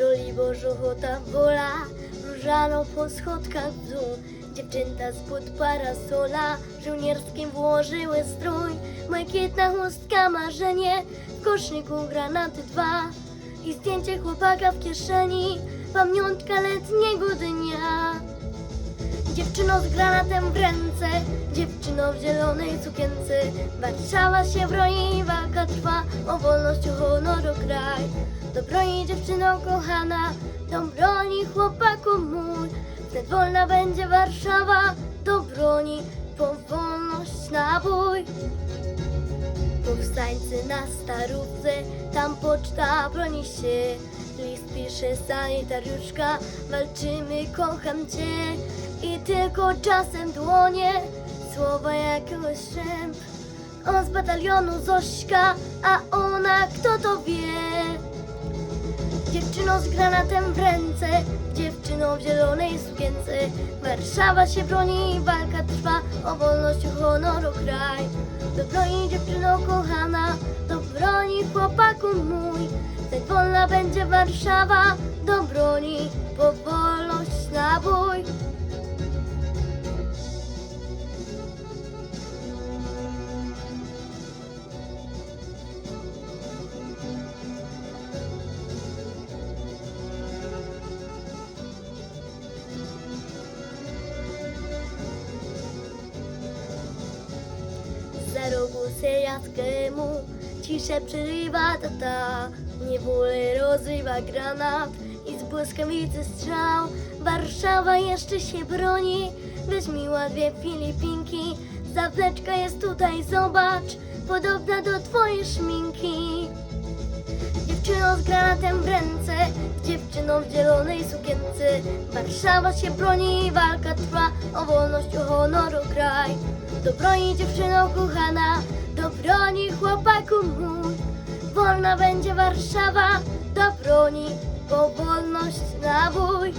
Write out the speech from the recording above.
Żoliborz, ochota, wola, różano po schodkach w dół. Dziewczęta spod parasola żołnierskim włożyły strój. Błękitna chustka, marzenie, w koszniku granaty dwa. I zdjęcie chłopaka w kieszeni, pamiątka letniego dnia. Dziewczyno z granatem w ręce, dziewczyno w zielonej sukience. Warszawa się broni, walka trwa, o wolność, o honor, o kraj. Do broni dziewczyno kochana, do broni chłopaku mój. Wtedy wolna będzie Warszawa, do broni, po wolność nabój. Powstańcy na starówce, tam poczta broni się. List pisze sanitariuszka, walczymy, kocham cię. I tylko czasem dłonie, słowa jakiegoś szęp. On z batalionu Zośka, a ona kto to wie? Dziewczyno z granatem w ręce, dziewczyną w zielonej sukience. Warszawa się broni, walka trwa, o wolność, o honor, o kraj. Do broni dziewczyno kochana, do broni chłopaku mój. Tak wolna będzie Warszawa, do broni, po wolność nabój. Za rogu sejackiemu ciszę przerywa tata Niewolę rozrywa granat. I z błyskawicy strzał Warszawa jeszcze się broni. Weźmiła dwie Filipinki Zawleczka jest tutaj, zobacz. Podobna do twojej szminki Dziewczyno z granatem w ręce, dziewczyną w zielonej sukience. Warszawa się broni i walka trwa, o wolność, o honoru kraj. Do broni dziewczyno kochana, do broni chłopaku mój. Wolna będzie Warszawa, do broni, bo wolność nabój.